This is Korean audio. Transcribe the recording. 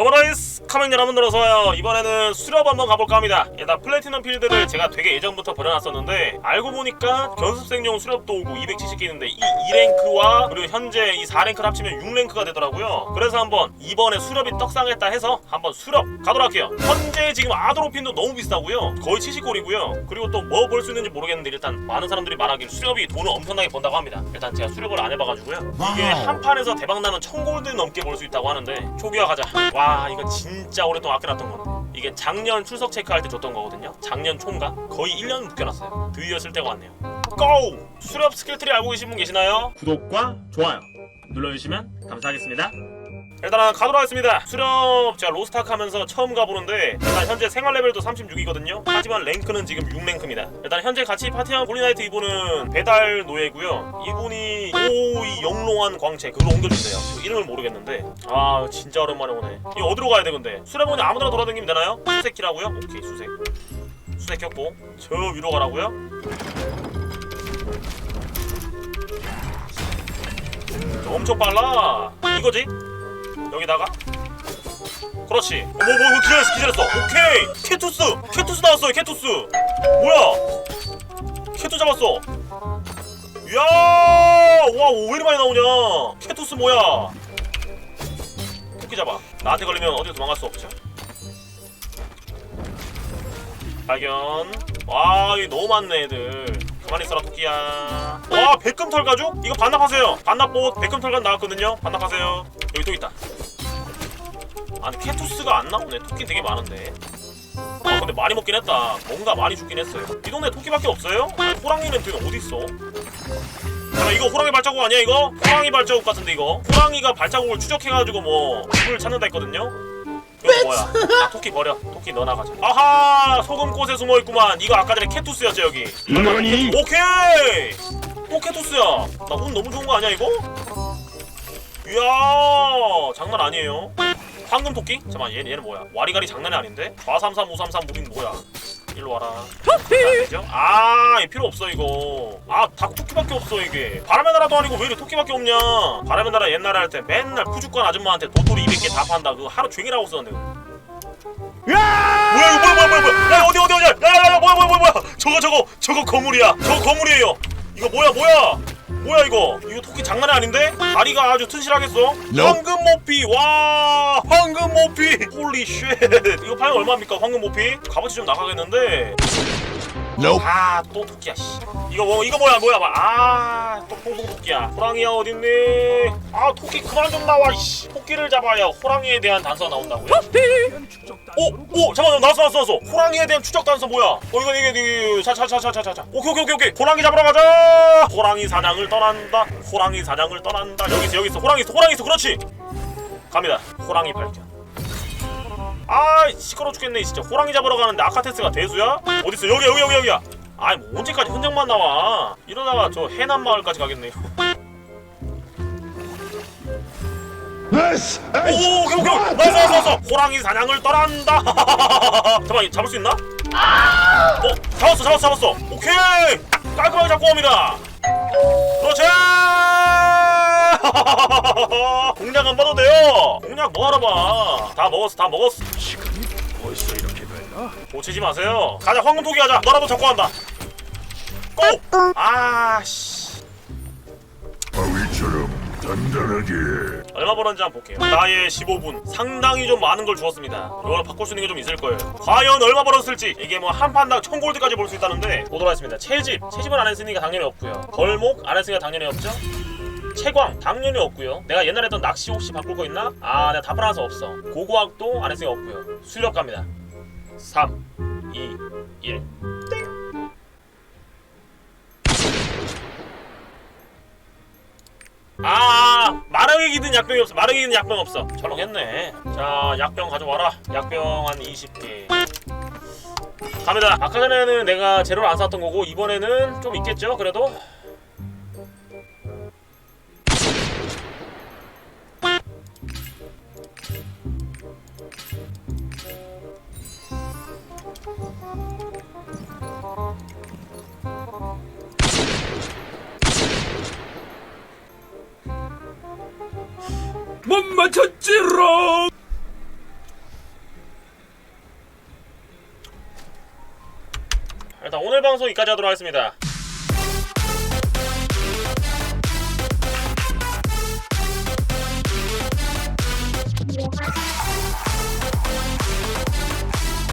로버라이스 카멘 여러분들 어서와요. 이번에는 수렵 한번 가볼까 합니다. 일단 플래티넘 필드를 제가 되게 예전부터 버려놨었는데 알고 보니까 연습생용 수렵도 오고 270개 있는데 이 2랭크와 그리고 현재 이 4랭크를 합치면 6랭크가 되더라고요. 그래서 한번 이번에 수렵이 떡상했다 해서 한번 수렵 가도록 할게요. 현재 지금 아드로핀도 너무 비싸고요. 거의 70골이고요. 그리고 또 뭐 볼 수 있는지 모르겠는데 일단 많은 사람들이 말하길 수렵이 돈을 엄청나게 번다고 합니다. 일단 제가 수렵을 안 해봐가지고요. 이게 한 판에서 대박나면 1000골드 넘게 벌 수 있다고 하는데 초기화 가자. 와 이거 진짜 오랫동안 아껴놨던 건데 이게 작년 출석 체크할 때 줬던 거거든요. 작년 총가 거의 1년 묶여놨어요. 드디어 쓸 때가 왔네요. 고! 수렵 스킬트리 알고 계신 분 계시나요? 구독과 좋아요 눌러주시면 감사하겠습니다 일단 가도록 하겠습니다. 수렵 제가 로스타크 하면서 처음 가보는데 일단 현재 생활 레벨도 36이거든요. 하지만 랭크는 지금 6랭크입니다. 일단 현재 같이 파티한 골리나이트 이분은 배달 노예고요. 이분이 오이 영롱한 광채 그걸 옮겨준대요. 그 이름을 모르겠는데. 아 진짜 오랜만에 오네. 이거 어디로 가야 돼 근데? 수렵 오니 아무데나 돌아다니면 되나요? 수색 키라고요? 오케이 수색. 수색 켰고 저 위로 가라고요? 저 엄청 빨라. 이거지? 여기다가 그렇지 어, 뭐, 뭐, 뭐, 기다렸어, 기다렸어. 오케이! 캐투스! 캐투스 나왔어요, 캐투스! 뭐야! 캐투 잡았어! 이야! 와, 왜 이리 많이 나오냐! 캐투스 뭐야! 토끼 잡아. 나한테 걸리면 어디로 도망갈 수 없죠? 발견. 와, 이 너무 많네, 애들. 가만히 있어라, 토끼야. 와, 백금털 가죽? 이거 반납하세요. 반납봇 백금털 가죽 나왔거든요. 반납하세요. 여기 또 있다. 아니 캐투스가 안 나오네 토끼 되게 많은데 아 근데 많이 먹긴 했다 뭔가 많이 죽긴 했어요 이 동네 토끼밖에 없어요? 아니, 호랑이 냄새는 어딨어? 잠깐 이거 호랑이 발자국 아니야 이거? 호랑이 발자국 같은데 이거? 호랑이가 발자국을 추적해가지고 뭐 집을 찾는다 했거든요? 이거 뭐야? 아 토끼 버려 토끼 너 나가자 아하 소금꽃에 숨어 있구만 이거 아까 전에 캐투스였죠 여기 너니? 오케이 또 캐투스야 나 운 너무 좋은 거 아니야 이거? 이야 장난 아니에요 황금 토끼? 잠깐만 얘는, 얘는 뭐야? 와리가리 장난이 아닌데? 433 533 무빙 뭐야? 일로 와라. 안되죠? 아, 이 필요 없어 이거. 아 닭 토끼밖에 없어 이게. 바람의 나라도 아니고 왜 이렇게 토끼밖에 없냐? 바람의 나라 옛날에 할 때 맨날 푸주권 아줌마한테 도토리 200개 다 판다. 그거 하루 종일 하고 썼는데 뭐야 이거 뭐야 뭐야 뭐야 뭐야? 야 어디 어디 어디? 야야야 뭐야 뭐야 뭐야 뭐야? 저거 저거 저거 거물이야. 저거 거물이에요. 이거 뭐야 뭐야 뭐야 이거? 이거 토끼 장난이 아닌데? 다리가 아주 튼실하겠어? 황금 모피! 와 황금 모피! 홀리 쉣 이거 파면 얼마입니까 황금 모피? 값어치 좀 나가겠는데 Nope. 아또 토끼야 씨. 이거 뭐 이거 뭐야 뭐야 아또 퐁퐁 토끼야. 호랑이야 어딨니? 아 토끼 그만 좀 나와 씨. 토끼를 잡아야 호랑이에 대한 단서가 나온다고요? 오! 오! 잠깐만 나왔어 나왔어 나왔어. 호랑이에 대한 추적 단서 뭐야? 어 이거 이게 이게 자자자자자자. 오케이 오케이 오케이 오케이. 호랑이 잡으러 가자! 호랑이 사냥을 떠난다. 호랑이 사냥을 떠난다. 여기 있어 여기 있어. 호랑이 있어 호랑이 있어. 그렇지. 갑니다. 호랑이 발견 아 시끄러 죽겠네 진짜. 호랑이 잡으러 가는데 아카테스가 대수야? 어딨어? 여기 여기 여기 여기야. 아이 뭐 언제까지 흔적만 나와? 이러다가 저 해남 마을까지 가겠네요. This 오 is 오케이 오케이. 나왔어 나왔어 나왔어. 호랑이 사냥을 떠난다. 잠깐만 잡을 수 있나? 어 잡았어 잡았어 잡았어. 오케이. 깔끔하게 잡고 옵니다. 그렇지! 공략 안 봐도 돼요. 공략 뭐 하러 봐다 먹었어 다 먹었어 고치지 마세요. 가자 황금 토기 가자. 너라도 잡고 간다. 고! 아씨. 바위처럼 단단하게. 얼마 벌었는지 한번 볼게요. 나의 15분. 상당히 좀 많은 걸 주었습니다. 이걸 바꿀 수 있는 게 좀 있을 거예요. 과연 얼마 벌었을지. 이게 뭐 한 판당 1000골드까지 벌수 있다는데 보도록 하겠습니다. 채집. 채집은 안 했으니까 당연히 없고요. 벌목 안 했으니까 당연히 없죠? 채광. 당연히 없고요. 내가 옛날에 했던 낚시 혹시 바꿀 거 있나? 아 내가 다 팔아서 없어. 고고학도 안 했으니까 없고요. 수력 갑니다 3 2 1아 마르게 기든 약병이 없어. 마르게 기든 약병 없어. 철렁했네. 자 약병 가져와라. 약병 한 20개. 갑니다. 아까 전에는 내가 재료를 안 샀던 거고 이번에는 좀 있겠죠 그래도 못 맞췄지롱. 일단 오늘 방송 여기까지 하도록 하겠습니다.